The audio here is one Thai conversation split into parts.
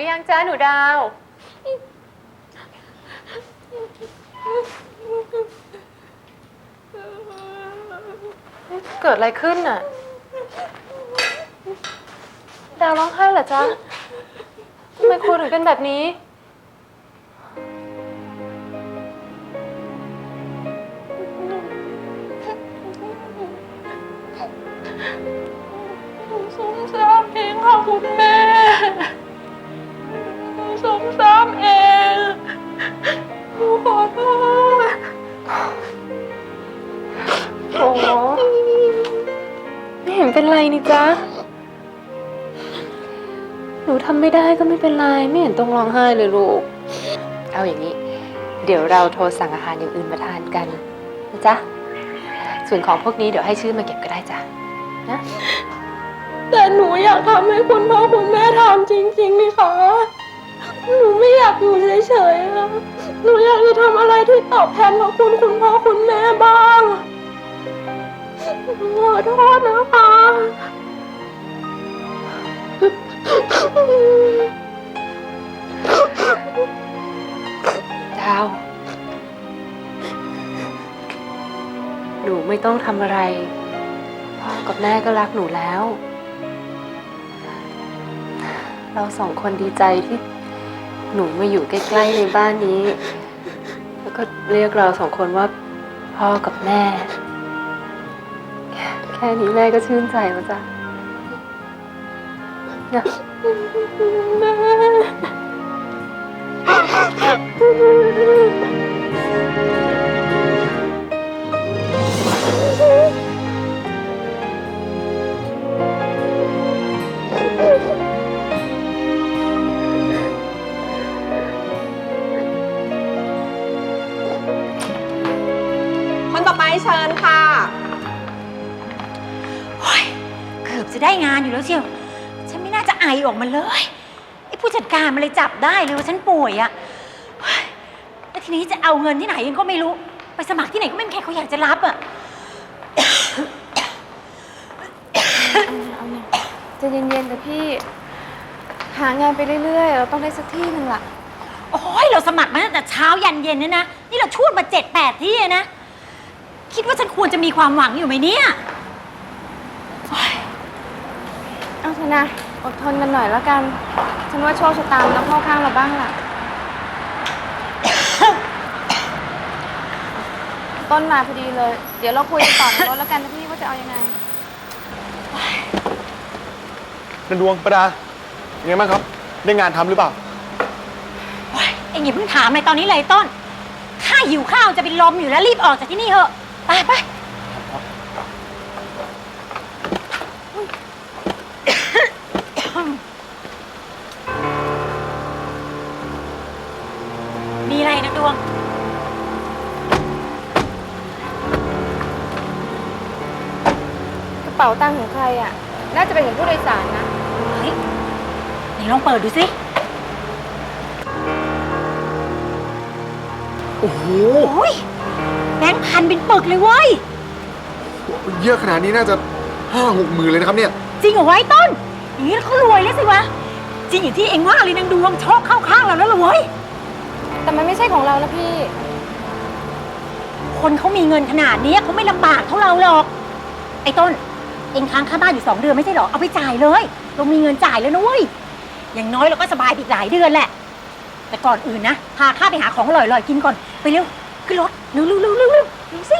รือยังจ้าหนูดาว เกิดอะไรขึ้นน่ะ ดาวร้องไห้เหรอจ๊ะทำไมครูถึงเป็นแบบนี้สมสามเองค่ะคุณแม่ จ๊ะ หนูทำไม่ได้ก็ไม่เป็นไร ไม่เห็นต้องร้องไห้เลยลูก เอาอย่างนี้ เดี๋ยวเราโทรสั่งอาหารอย่างอื่นมาทานกันนะจ๊ะ ส่วนของพวกนี้เดี๋ยวให้ชื่อมาเก็บก็ได้จ้ะนะ แต่หนูอยากทำให้คุณพ่อคุณแม่ทำจริงๆนี่คะหนูไม่อยากอยู่เฉยๆอะหนูอยากจะทำอะไรที่ตอบแทนพระคุณคุณพ่อคุณแม่บ้างขอโทษนะคะ ดาว หนูไม่ต้องทำอะไร พ่อกับแม่ก็รักหนูแล้ว เราสองคนดีใจที่หนูมาอยู่ใกล้ๆในบ้านนี้ แล้วก็เรียกเราสองคนว่า พ่อกับแม่ แค่นี้แม่ก็ชื่นใจแล้วจ้ะนะ คนต่อไปเชิญค่ะโอ๊ยเกือบจะได้งานอยู่แล้วเชียว ไม่น่าจะไอออกมาเลยไอ้ผู้จัดการมันเลยจับได้เลยว่าฉันป่วยอะเฮ้ยแล้วทีนี้จะเอาเงินที่ไหนยังก็ไม่รู้ ไปสมัครที่ไหนก็ไม่มีใครเขาอยากจะรับอะใจะเย็นๆแต่พี่ หางานไปเรื่อยๆ เราต้องได้สักที่หนึ่งล่ะโอ้ยเราสมัครมาตั้งแต่เช้ายันเย็นเนี่ยนะ นี่เราชูดมาเจ็ดแปดที่อะนะ คิดว่าฉันควรจะมีความหวังอยู่ไหมเนี่ย เอาเถอะนะอดทนกันหน่อยแล้วกัน ฉันว่าโชคชะตามันต้องเข้าข้างเราบ้างล่ะ ต้นมาพอดีเลย เดี๋ยวเราคุยกันต่อในรถแล้วกันนะพี่ว่าจะเอายังไง นันดวงประดายังไงบ้างครับ ได้งานทำหรือเปล่าโอ๊ยเอ็งอย่าเพิ่งถามเลยตอนนี้เลยต้น ข้าหิวข้าวจะเป็นลมอยู่แล้วรีบออกจากที่นี่เถอะ ไปไป มีอะไรนะดวง กระเป๋าตังค์ของใครอะ น่าจะเป็นของผู้โดยสารนะ เฮ้ยไหนลองเปิดดูสิ โอ้โห โอ้ยแบงค์พันเป็นปึกเลยเว้ย เยอะขนาดนี้น่าจะห้าหกหมื่นเลยนะครับเนี่ย จริงเหรอวะไอ้ต้น อย่างนี้เขารวยแล้วสิวะ จริงอย่างที่เอ็งว่าเลยนางดวงโชคเข้าข้างเราแล้วเหรอเว้ย แต่มันไม่ใช่ของเรานะพี่ คนเขามีเงินขนาดนี้เขาไม่ลำบากเท่าเราหรอก ไอ้ต้น เองค้างค่าบ้านอยู่สองเดือนไม่ใช่หรอ เอาไปจ่ายเลย เรามีเงินจ่ายแล้วนุ้ย อย่างน้อยเราก็สบายอีกหลายเดือนแหละ แต่ก่อนอื่นนะ พาข้าไปหาของอร่อยๆกินก่อน ไปเร็ว ขึ้นรถเร็วเร็วเร็วเร็วเร็วเร็วสิ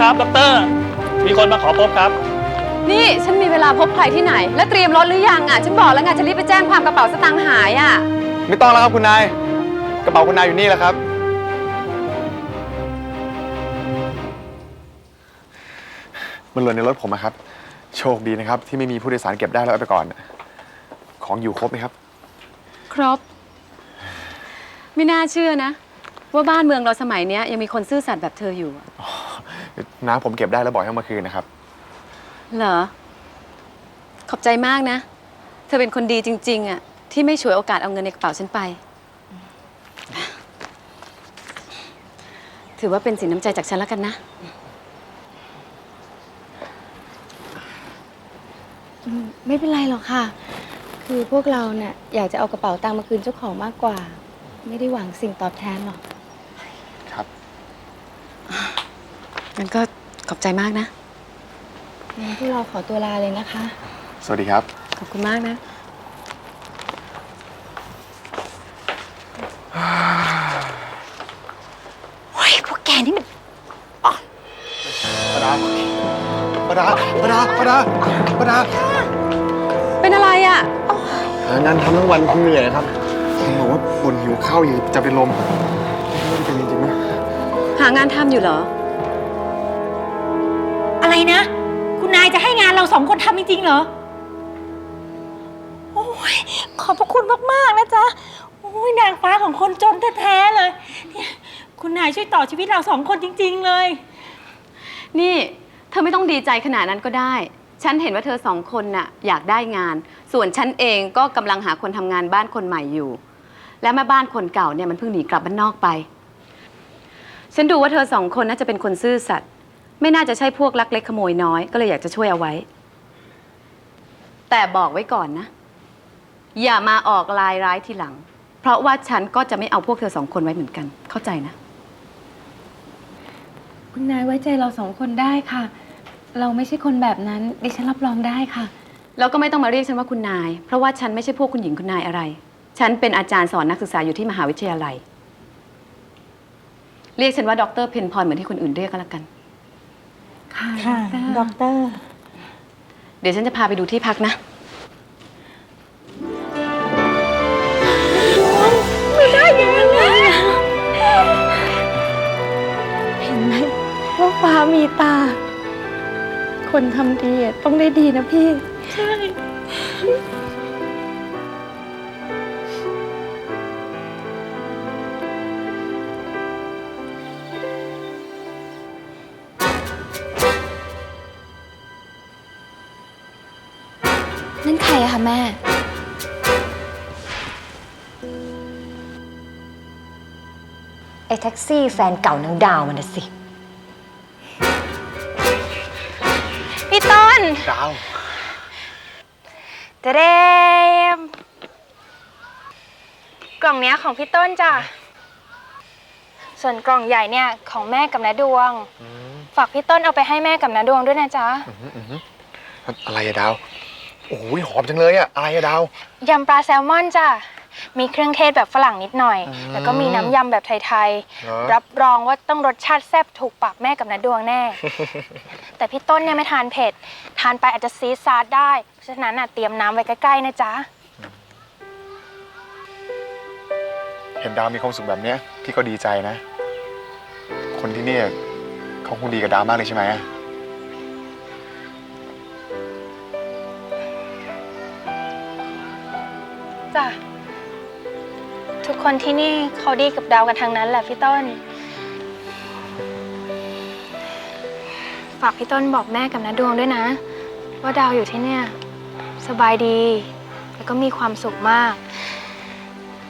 ครับดร มีคนมาขอพบครับ นี่ฉันมีเวลาพบใครที่ไหน แล้วเตรียมรถหรือยังอะ ฉันบอกแล้วไงจะรีบไปแจ้งความกระเป๋าสตางค์หายอะ ไม่ต้องแล้วครับคุณนาย กระเป๋าคุณนายอยู่นี่แล้วครับ มันหล่นในรถผมอะครับ โชคดีนะครับ ที่ไม่มีผู้โดยสารเก็บได้แล้วเอาไปก่อน ของอยู่ครบไหมครับ ครบ ไม่น่าเชื่อนะ ว่าบ้านเมืองเราสมัยเนี้ยยังมีคนซื่อสัตย์แบบเธออยู่อะ น้าผมเก็บได้แล้วบอกให้เอามาคืนนะครับ เหรอ ขอบใจมากนะ เธอเป็นคนดีจริง ๆอะที่ไม่ฉวยโอกาสเอาเงินในกระเป๋าฉันไป ถือว่าเป็นสินน้ำใจจากฉันแล้วกันนะไม่เป็นไรหรอกค่ะ คือพวกเราเนี่ยอยากจะเอากระเป๋าตังค์มาคืนเจ้าของมากกว่า ไม่ได้หวังสิ่งตอบแทนหรอก ครับ งั้นก็ขอบใจมากนะ งั้นพวกเราขอตัวลาเลยนะคะ สวัสดีครับ ขอบคุณมากนะ โอ้ยพวกแกนี่มันประดาประดาประดาประดาประดาเป็นอะไรอะ หางานทำทั้งวันคงเหนื่อยครับเห็นบอกว่าบ่นหิวข้าวอยู่จะเป็นลมไม่รู้จะเป็นจริงๆไหมหางานทำอยู่เหรออะไร นะ คุณนายจะให้งานเราสองคนทำจริงๆเหรอ โอ้ยขอบพระคุณมากๆนะจ๊ะ โอ้ยนางฟ้าของคนจนแท้ๆเลยเนี่ยคุณนายช่วยต่อชีวิตเราสองคนจริง ๆ เลย นี่เธอไม่ต้องดีใจขนาดนั้นก็ได้ ฉันเห็นว่าเธอสองคนน่ะอยากได้งาน ส่วนฉันเองก็กำลังหาคนทำงานบ้านคนใหม่อยู่ และแม่บ้านคนเก่าเนี่ยมันเพิ่งหนีกลับบ้านนอกไป ฉันดูว่าเธอสองคนน่าจะเป็นคนซื่อสัตย์ ไม่น่าจะใช่พวกลักเล็กขโมยน้อย ก็เลยอยากจะช่วยเอาไว้ แต่บอกไว้ก่อนนะ อย่ามาออกลายร้ายทีหลัง เพราะว่าฉันก็จะไม่เอาพวกเธอสองคนไว้เหมือนกัน เข้าใจนะ คุณนายไว้ใจเราสองคนได้ค่ะ เราไม่ใช่คนแบบนั้น ดิฉันรับรองได้ค่ะ แล้วก็ไม่ต้องมาเรียกฉันว่าคุณนาย เพราะว่าฉันไม่ใช่พวกคุณหญิงคุณนายอะไร ฉันเป็นอาจารย์สอนนักศึกษาอยู่ที่มหาวิทยาลัย เรียกฉันว่าดรเพนพรเหมือนที่คนอื่นเรียกก็แล้วกัน ค่ะค่ะดด็รอกเตอร์ เดี๋ยวฉันจะพาไปดูที่พักนะเห็นไหมว่าฟ้ามีตา คนทำดีอะต้องได้ดีนะพี่ ครอะคะแม่ ไอ้แท็กซี่แฟนเก่านางดาวมันน่ะสิ พี่ต้นดาวเตเดมกล่องเนี้ยของพี่ต้นจ้ะ ส่วนกล่องใหญ่เนี่ยของแม่กับน้าดวง ฝากพี่ต้นเอาไปให้แม่กับน้าดวงด้วยนะจ๊ะ อะไรอะดาว โอ้ยหอมจังเลยอะอะไรอะดาว ยำปลาแซลมอนจ้ะ มีเครื่องเทศแบบฝรั่งนิดหน่อย อืมแล้วก็มีน้ำยำแบบไทยเหรอ ๆ รับรองว่าต้องรสชาติแซ่บถูกปากแม่กับน้าดวงแน่ แต่พี่ต้นเนี่ยไม่ทานเผ็ด ทานไปอาจจะซีดซาร์ดได้เพราะฉะนั้นน่ะเตรียมน้ำไว้ใกล้ๆนะจ๊ะ เห็นดาวมีความสุขแบบเนี้ยพี่ก็ดีใจนะ คนที่เนี่ยเขาคงดีกับดาวมากเลยใช่ไหมอะจ้ะ คนที่นี่เขาดีกับดาวกันทางนั้นแหละพี่ต้น ฝากพี่ต้นบอกแม่กับน้าดวงด้วยนะ ว่าดาวอยู่ที่เนี่ย สบายดี แล้วก็มีความสุขมาก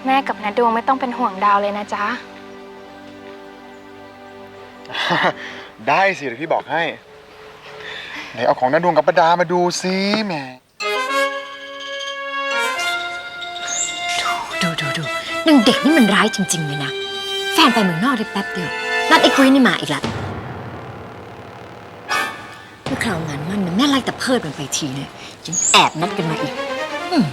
แม่กับน้าดวงไม่ต้องเป็นห่วงดาวเลยนะจ๊ะ ได้สิเดี๋ยวพี่บอกให้ ไหนเอาของน้าดวงกับประดามาดูซิแหม นางเด็กนี่มันร้ายจริงๆเลยนะ แฟนไปเมืองนอกได้แป๊บเดียว นัดไอ้กุ้ยนี่มาอีกละเมื่อคราวงานมั่นนะแม่ไล่แต่เพิดมันไปทีเนี่ยยังแอบนัดกันมาอีกอืม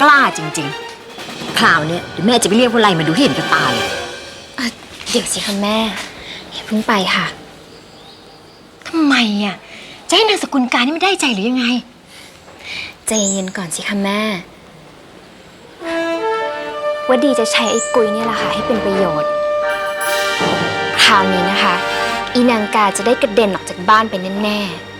กล้าจริง ๆ คราวเนี้ยเดี๋ยวแม่จะไปเรียกพวกไล่มาดูให้เห็นกับตาเลยเดี๋ยวสิคะแม่อย่าเพิ่งไปค่ะทำไมอะจะให้นางสกุลการนี่ไม่ได้ใจหรือยังไง ใจเย็นก่อนสิคะแม่ ว่าดีจะใช้ไอ้กุยเนี่ยแหละค่ะให้เป็นประโยชน์ คราวนี้นะคะ อีนางกาจะได้กระเด็นออกจากบ้านไปแน่ๆ